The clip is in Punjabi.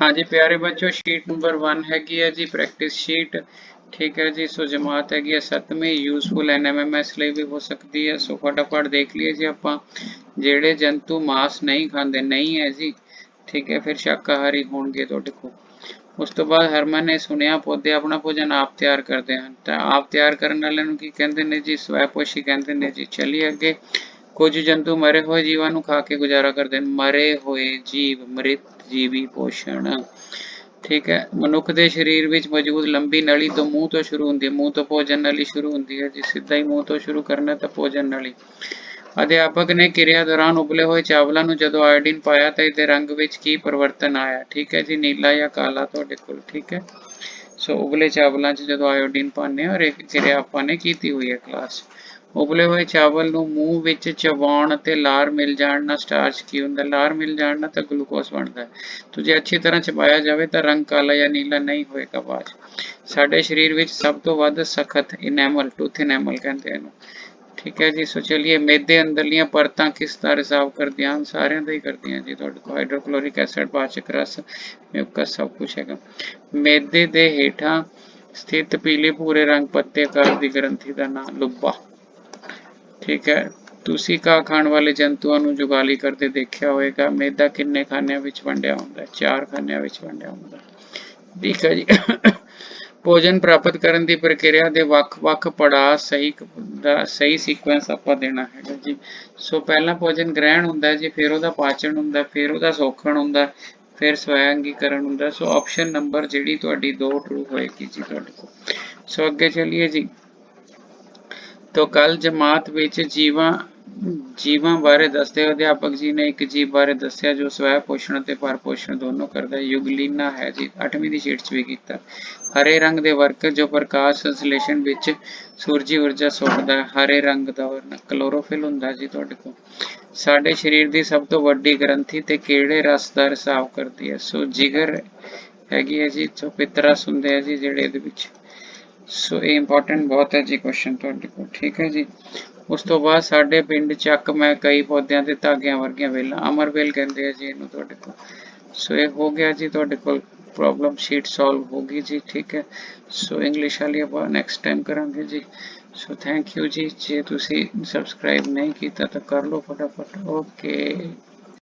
ਹਾਂਜੀ ਪਿਆਰੇ ਬੱਚੋ ਸ਼ੀਟ ਨੰਬਰ 1 ਹੈਗੀ ਹੈ ਜੀ ਪ੍ਰੈਕਟਿਸ ਸ਼ੀਟ ਠੀਕ ਹੈ ਜੀ, ਸੋ ਜਮਾਤ ਹੈਗੀ ਹੈ ਸੱਤਵੀਂ ਯੂਜ਼ਫੁਲ ਐਨਐਮਐਮਐਸ ਲਈ ਵੀ ਹੋ ਸਕਦੀ ਹੈ। ਸੋ ਫਟਾਫਟ ਦੇਖ ਲਈਏ ਜੀ ਆਪਾਂ, ਜਿਹੜੇ ਜੰਤੂ ਮਾਸ ਨਹੀਂ ਖਾਂਦੇ, ਨਹੀਂ ਹੈ ਜੀ। ਠੀਕ ਹੈ, ਫਿਰ ਸ਼ਾਕਾਹਾਰੀ ਹੋਣਗੇ ਤੁਹਾਡੇ ਕੋਲ। ਉਸ ਤੋਂ ਬਾਅਦ ਹਰਮਨ ਨੇ ਸੁਣਿਆ, ਪੌਦੇ ਆਪਣਾ ਭੋਜਨ ਆਪ ਤਿਆਰ ਕਰਦੇ ਹਨ। ਤਾਂ ਆਪ ਤਿਆਰ ਕਰਨ ਵਾਲਿਆਂ ਨੂੰ ਕੀ ਕਹਿੰਦੇ ਨੇ ਜੀ? ਸਵੈਪੋਸ਼ੀ ਕਹਿੰਦੇ ਨੇ ਜੀ। ਚਲਿਏ ਅੱਗੇ। ਕੁਝ ਜੰਤੂ ਮਰੇ ਹੋਏ ਜੀਵਾਂ ਨੂੰ ਖਾ ਕੇ ਗੁਜ਼ਾਰਾ ਕਰਦੇ ਨੇ। ਮਰੇ ਹੋਏ ਜੀਵ, ਮ੍ਰਿਤ ਜੀਵੀ ਪੋਸ਼ਣ। ਠੀਕ ਹੈ, ਮਨੁੱਖ ਦੇ ਸਰੀਰ ਵਿੱਚ ਮੌਜੂਦ ਲੰਬੀ ਨਲੀ ਤੋਂ ਮੂੰਹ ਤੋਂ ਸ਼ੁਰੂ ਹੁੰਦੀ ਹੈ, ਮੂੰਹ ਤੋਂ ਭੋਜਨ ਨਲੀ ਸ਼ੁਰੂ ਹੁੰਦੀ ਹੈ, ਜੀ ਸਿੱਧਾ ਹੀ ਮੂੰਹ ਤੋਂ ਸ਼ੁਰੂ ਕਰਨਾ ਤਾਂ ਭੋਜਨ ਨਲੀ। ਅਧਿਆਪਕ ਨੇ ਕਿਰਿਆ ਦੌਰਾਨ ਉਬਲੇ ਹੋਏ ਚਾਵਲਾਂ ਨੂੰ ਜਦੋਂ ਆਇਓਡੀਨ ਪਾਇਆ ਤਾਂ ਇਹਦੇ ਰੰਗ ਵਿੱਚ ਕੀ ਪਰਿਵਰਤਨ ਆਇਆ? ਠੀਕ ਹੈ ਜੀ, ਨੀਲਾ ਜਾਂ ਕਾਲਾ ਤੁਹਾਡੇ ਕੋਲ, ਠੀਕ ਹੈ? ਸੋ ਉਬਲੇ ਚਾਵਲਾਂ 'ਚ ਜਦੋਂ ਆਇਓਡੀਨ ਪਾਉਂਦੇ ਹਾਂ, ਔਰ ਇੱਕ ਕਿਰਿਆ ਆਪਾਂ ਨੇ ਕੀਤੀ ਹੋਈ ਹੈ ਕਲਾਸ ਉਬਲੇ ਹੋਏ ਚਾਵਲ ਨੂੰ ਮੂੰਹ ਵਿੱਚ ਚਬਾਉਣ ਅਤੇ ਲਾਰ ਮਿਲ ਜਾਣ ਨਾਲ ਸਟਾਰਚ ਕੀ ਹੁੰਦਾ? ਲਾਰ ਮਿਲ ਜਾਣ ਨਾਲ ਤਾਂ ਗਲੂਕੋਜ਼ ਬਣਦਾ ਹੈ। ਤੋ ਜੇ ਅੱਛੀ ਤਰ੍ਹਾਂ ਚਬਾਇਆ ਜਾਵੇ ਤਾਂ ਰੰਗ ਕਾਲਾ ਜਾਂ ਨੀਲਾ ਨਹੀਂ ਹੋਏਗਾ ਬਾਅਦ ਸਾਡੇ ਸਰੀਰ ਵਿੱਚ ਸਭ ਤੋਂ ਵੱਧ ਸਖਤ ਇਨੈਮਲ ਟੂਥ ਇਨੈਮਲ ਕਹਿੰਦੇ ਇਹਨੂੰ। ਠੀਕ ਹੈ ਜੀ? ਸੋ ਚਲਿਏ, ਮੇਦੇ ਅੰਦਰਲੀਆਂ ਪਰਤਾਂ ਕਿਸ ਤਰ੍ਹਾਂ ਰਿਸਾਵ ਕਰਦੀਆਂ ਹਨ? ਸਾਰਿਆਂ ਦਾ ਹੀ ਕਰਦੀਆਂ ਜੀ ਤੁਹਾਡੇ ਕੋਲ। ਹਾਈਡਰੋਕਲੋਰਿਕ ਐਸਿਡ ਪਾਚਕ ਰਸ ਮਿਊਕਸ ਸਭ ਕੁਝ ਹੈਗਾ। ਮੇਦੇ ਦੇ ਹੇਠਾਂ ਸਥਿਤ ਪੀਲੇ ਭੂਰੇ ਰੰਗ ਪੱਤੇ ਆਕਾਰ ਦੀ ਗ੍ਰੰਥੀ ਦਾ ਨਾਮ ਲੁੱਬਾ। ਠੀਕ ਹੈ। ਤੁਸੀਂ ਕਾ ਖਾਣ ਵਾਲੇ ਜੰਤੂਆਂ ਨੂੰ ਜੁਗਾਲੀ ਕਰਦੇ ਦੇਖਿਆ ਹੋਵੇਗਾ। ਮੈਦਾ ਕਿੰਨੇ ਖਾਨਿਆਂ ਵਿੱਚ ਵੰਡਿਆ ਹੁੰਦਾ ਹੈ? ਚਾਰ ਖਾਨਿਆਂ ਵਿੱਚ ਵੰਡਿਆ ਹੁੰਦਾ ਠੀਕ ਹੈ ਜੀ। ਭੋਜਨ ਪ੍ਰਾਪਤ ਕਰਨ ਦੀ ਪ੍ਰਕਿਰਿਆ ਦੇ ਵੱਖ-ਵੱਖ ਪੜਾਅ ਸਹੀ ਦਾ ਸਹੀ ਸੀਕੁਐਂਸ ਆਪਾਂ ਦੇਣਾ ਹੈਗਾ ਜੀ। ਸੋ ਪਹਿਲਾਂ ਭੋਜਨ ਗ੍ਰਹਿਣ ਹੁੰਦਾ ਜੀ, ਫਿਰ ਉਹਦਾ ਪਾਚਨ ਹੁੰਦਾ, ਫਿਰ ਉਹਦਾ ਸੋਖਣ ਹੁੰਦਾ, ਫਿਰ ਸਵੈਅੰਗੀਕਰਨ ਹੁੰਦਾ। ਸੋ ਆਪਸ਼ਨ ਨੰਬਰ ਜਿਹੜੀ ਤੁਹਾਡੀ 2 ਟਰੂ ਹੋਏਗੀ ਜੀ ਤੁਹਾਡੇ ਕੋਲ। ਸੋ ਅੱਗੇ ਚੱਲੀਏ ਜੀ। ਤੋ ਕੱਲ ਜਮਾਤ ਵਿੱਚ ਜੀਵਾਂ ਜੀਵਾਂ ਬਾਰੇ ਦੱਸਦੇ ਅਧਿਆਪਕ ਜੀ ਨੇ ਇੱਕ ਜੀਵ ਬਾਰੇ ਦੱਸਿਆ ਜੋ ਸਵੈ ਪੋਸ਼ਣ ਅਤੇ ਪਰ ਦੋਨੋਂ ਕਰਦਾ ਹੈ। ਯੁਗਲੀਨਾ ਹੈ ਜੀ 8ਵੀਂ ਦੀ ਸ਼ੀਟ 'ਚ ਵੀ ਕੀਤਾ। ਹਰੇ ਰੰਗ ਦੇ ਵਰਕਰ ਜੋ ਪ੍ਰਕਾਸ਼ ਸੰਸਲੇਸ਼ਣ ਵਿੱਚ ਸੂਰਜੀ ਊਰਜਾ ਸੋਖਦਾ ਹਰੇ ਰੰਗ ਦਾ ਵਰਣ ਕਲੋਰੋਫਿਲ ਹੁੰਦਾ ਜੀ ਤੁਹਾਡੇ ਕੋਲ। ਸਾਡੇ ਸਰੀਰ ਦੀ ਸਭ ਤੋਂ ਵੱਡੀ ਗ੍ਰੰਥੀ ਤੇ ਕਿਹੜੇ ਰਸ ਦਾ ਰਿਸਾਵ ਕਰਦੀ ਹੈ? ਸੋ ਜਿਗਰ ਹੈਗੀ ਹੈ ਜੀ, ਜੋ ਪਿਤਰਸ ਹੁੰਦੇ ਆ ਜੀ, ਜਿਹੜੇ ਇਹਦੇ ਵਿੱਚ। ਸੋ ਇਹ ਇੰਪੋਰਟੈਂਟ ਬਹੁਤ ਹੈ ਜੀ ਕੁਐਸਚਨ ਤੁਹਾਡੇ ਕੋਲ, ਠੀਕ ਹੈ ਜੀ। ਉਸ ਤੋਂ ਬਾਅਦ ਸਾਡੇ ਪਿੰਡ ਚੱਕ ਮੈਂ ਕਈ ਪੌਦਿਆਂ ਦੇ ਧਾਗਿਆਂ ਵਰਗੀਆਂ ਵੇਲਾਂ ਅਮਰਵੇਲ ਕਹਿੰਦੇ ਆ ਜੀ ਇਹਨੂੰ ਤੁਹਾਡੇ ਕੋਲ। ਸੋ ਇਹ ਹੋ ਗਿਆ ਜੀ ਤੁਹਾਡੇ ਕੋਲ ਪ੍ਰੋਬਲਮ ਸ਼ੀਟ ਸੋਲਵ ਹੋ ਗਈ ਜੀ, ਠੀਕ ਹੈ। ਸੋ ਇੰਗਲਿਸ਼ ਵਾਲੀ ਆਪਾਂ ਨੈਕਸਟ ਟਾਈਮ ਕਰਾਂਗੇ ਜੀ। ਸੋ ਥੈਂਕ ਯੂ ਜੀ। ਜੇ ਤੁਸੀਂ ਸਬਸਕ੍ਰਾਈਬ ਨਹੀਂ ਕੀਤਾ ਤਾਂ ਕਰ ਲਓ ਫਟਾਫਟ। ਓਕੇ